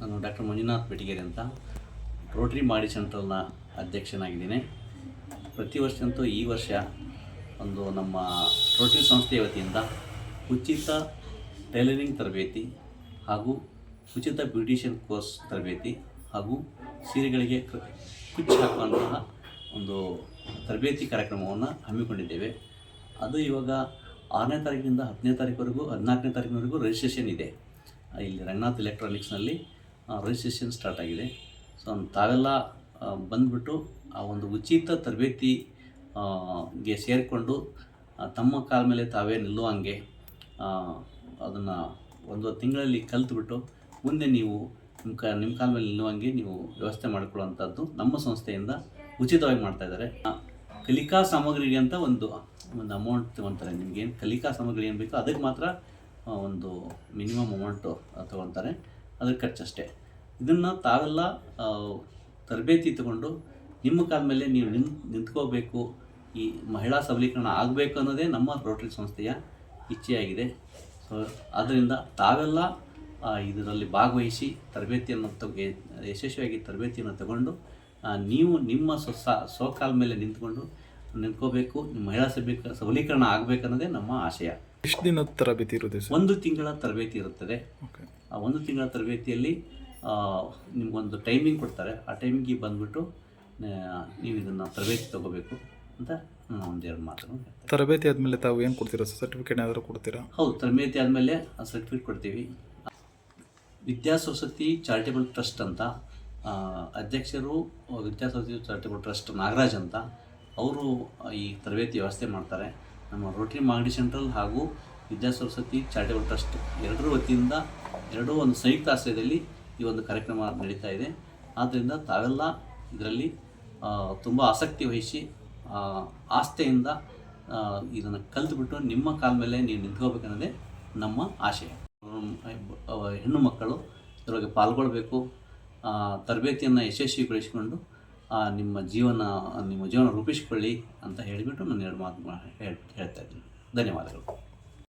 ನಾನು ಡಾಕ್ಟರ್ ಮಂಜುನಾಥ್ ಬೆಟಿಗೇರಿ ಅಂತ ರೋಟ್ರಿ ಮಾಡಿ ಸೆಂಟ್ರಲ್ನ ಅಧ್ಯಕ್ಷನಾಗಿದ್ದೀನಿ. ಪ್ರತಿ ವರ್ಷಂತೂ ಈ ವರ್ಷ ಒಂದು ನಮ್ಮ ರೋಟ್ರಿ ಸಂಸ್ಥೆಯ ವತಿಯಿಂದ ಉಚಿತ ಟೈಲರಿಂಗ್ ತರಬೇತಿ ಹಾಗೂ ಉಚಿತ ಬ್ಯೂಟಿಷಿಯನ್ ಕೋರ್ಸ್ ತರಬೇತಿ ಹಾಗೂ ಸೀರೆಗಳಿಗೆ ಕುಚ್ಚು ಹಾಕುವಂತಹ ಒಂದು ತರಬೇತಿ ಕಾರ್ಯಕ್ರಮವನ್ನು ಹಮ್ಮಿಕೊಂಡಿದ್ದೇವೆ. ಅದು ಇವಾಗ ಆರನೇ ತಾರೀಕಿನಿಂದ ಹತ್ತನೇ ತಾರೀಕುವರೆಗೂ, ಹದಿನಾಲ್ಕನೇ ತಾರೀಕಿನವರೆಗೂ ರಿಜಿಸ್ಟ್ರೇಷನ್ ಇದೆ. ಇಲ್ಲಿ ರಂಗನಾಥ್ ಎಲೆಕ್ಟ್ರಾನಿಕ್ಸ್ನಲ್ಲಿ ರಿಜಿಸ್ಟ್ರೇಷನ್ ಸ್ಟಾರ್ಟ್ ಆಗಿದೆ. ಸೊ ತಾವೆಲ್ಲ ಬಂದುಬಿಟ್ಟು ಆ ಒಂದು ಉಚಿತ ತರಬೇತಿ ಗೆ ಸೇರಿಕೊಂಡು ತಮ್ಮ ಕಾಲ ಮೇಲೆ ತಾವೇ ನಿಲ್ಲುವಂಗೆ ಅದನ್ನು ಒಂದು ತಿಂಗಳಲ್ಲಿ ಕಲ್ತ್ಬಿಟ್ಟು ಮುಂದೆ ನೀವು ನಿಮ್ಮ ಕ ನಿಮ್ಮ ಕಾಲ ಮೇಲೆ ನಿಲ್ಲುವಂಗೆ ನೀವು ವ್ಯವಸ್ಥೆ ಮಾಡಿಕೊಳ್ಳುವಂಥದ್ದು ನಮ್ಮ ಸಂಸ್ಥೆಯಿಂದ ಉಚಿತವಾಗಿ ಮಾಡ್ತಾ ಇದ್ದಾರೆ. ಕಲಿಕಾ ಸಾಮಗ್ರಿಗೆ ಅಂತ ಒಂದು ಒಂದು ಅಮೌಂಟ್ ತೊಗೊತಾರೆ. ನಿಮಗೆ ಕಲಿಕಾ ಸಾಮಗ್ರಿ ಏನು ಬೇಕೋ ಅದಕ್ಕೆ ಮಾತ್ರ ಒಂದು ಮಿನಿಮಮ್ ಅಮೌಂಟು ತೊಗೊತಾರೆ. ಅದ್ರ ಖರ್ಚಷ್ಟೇ ಇದನ್ನು ತಾವೆಲ್ಲ ತರಬೇತಿ ತಗೊಂಡು ನಿಮ್ಮ ಕಾಲ ಮೇಲೆ ನೀವು ನಿಂತ್ ನಿಂತ್ಕೋಬೇಕು. ಈ ಮಹಿಳಾ ಸಬಲೀಕರಣ ಆಗಬೇಕು ಅನ್ನೋದೇ ನಮ್ಮ ರೋಟರಿ ಸಂಸ್ಥೆಯ ಇಚ್ಛೆಯಾಗಿದೆ. ಸೊ ಆದ್ದರಿಂದ ತಾವೆಲ್ಲ ಇದರಲ್ಲಿ ಭಾಗವಹಿಸಿ ತರಬೇತಿಯನ್ನು ತಗ ಯಶಸ್ವಿಯಾಗಿ ತರಬೇತಿಯನ್ನು ತಗೊಂಡು ನೀವು ನಿಮ್ಮ ಸ್ವ ಸ್ವಕಾಲ ಮೇಲೆ ನಿಂತ್ಕೊಂಡು ನಿಂತ್ಕೋಬೇಕು. ಮಹಿಳಾ ಸಬಲೀಕ ಸಬಲೀಕರಣ ಆಗಬೇಕನ್ನೋದೇ ನಮ್ಮ ಆಶಯ. ಎಷ್ಟು ದಿನದ ತರಬೇತಿ ಇರುತ್ತೆ ಒಂದು ತಿಂಗಳ ತರಬೇತಿ ಇರುತ್ತದೆ. ಆ ಒಂದು ತಿಂಗಳ ತರಬೇತಿಯಲ್ಲಿ ನಿಮಗೊಂದು ಟೈಮಿಂಗ್ ಕೊಡ್ತಾರೆ. ಆ ಟೈಮಿಂಗಿಗೆ ಬಂದುಬಿಟ್ಟು ನೀವು ಇದನ್ನು ತರಬೇತಿ ತಗೋಬೇಕು ಅಂತ ಒಂದೆರಡು ಮಾತನ್ನು ತರಬೇತಿ ಆದಮೇಲೆ ತಾವು ಏನು ಕೊಡ್ತೀರಾ? ಸರ್ಟಿಫಿಕೇಟ್ ಏನಾದರೂ ಕೊಡ್ತೀರಾ? ಹೌದು ತರಬೇತಿ ಆದಮೇಲೆ ಆ ಸರ್ಟಿಫಿಕೇಟ್ ಕೊಡ್ತೀವಿ. ವಿದ್ಯಾಸರಸ್ವತಿ ಚಾರಿಟೇಬಲ್ ಟ್ರಸ್ಟ್ ಅಂತ ಅಧ್ಯಕ್ಷರು ವಿದ್ಯಾಸರಸ್ವತಿ ಚಾರಿಟೇಬಲ್ ಟ್ರಸ್ಟ್ ನಾಗರಾಜ್ ಅಂತ ಅವರು ಈ ತರಬೇತಿ ವ್ಯವಸ್ಥೆ ಮಾಡ್ತಾರೆ. ನಮ್ಮ ರೋಟರಿ ಮಾಗಡಿ ಸೆಂಟ್ರಲ್ ಹಾಗೂ ವಿದ್ಯಾಸರಸ್ವತಿ ಚಾರಿಟೇಬಲ್ ಟ್ರಸ್ಟ್ ಎರಡರ ವತಿಯಿಂದ ಎರಡೂ ಒಂದು ಸಂಯುಕ್ತ ಆಶ್ರಯದಲ್ಲಿ ಈ ಒಂದು ಕಾರ್ಯಕ್ರಮ ನಡೀತಾ ಇದೆ. ಆದ್ದರಿಂದ ತಾವೆಲ್ಲ ಇದರಲ್ಲಿ ತುಂಬ ಆಸಕ್ತಿ ವಹಿಸಿ ಆಸ್ಥೆಯಿಂದ ಇದನ್ನು ಕಲ್ತುಬಿಟ್ಟು ನಿಮ್ಮ ಕಾಲ ಮೇಲೆ ನೀವು ನಿಂತ್ಕೋಬೇಕನ್ನೋದೇ ನಮ್ಮ ಆಶಯ. ಹೆಣ್ಣು ಮಕ್ಕಳು ಇದರೊಳಗೆ ಪಾಲ್ಗೊಳ್ಬೇಕು ತರಬೇತಿಯನ್ನು ಯಶಸ್ವಿಗೊಳಿಸಿಕೊಂಡು ನಿಮ್ಮ ಜೀವನ ನಿಮ್ಮ ಜೀವನ ರೂಪಿಸಿಕೊಳ್ಳಿ ಅಂತ ಹೇಳಿಬಿಟ್ಟು ನಾನು ಎರಡು ಮಾತು ಹೇಳ್ತಾ ಇದ್ದೀನಿ. ಧನ್ಯವಾದಗಳು.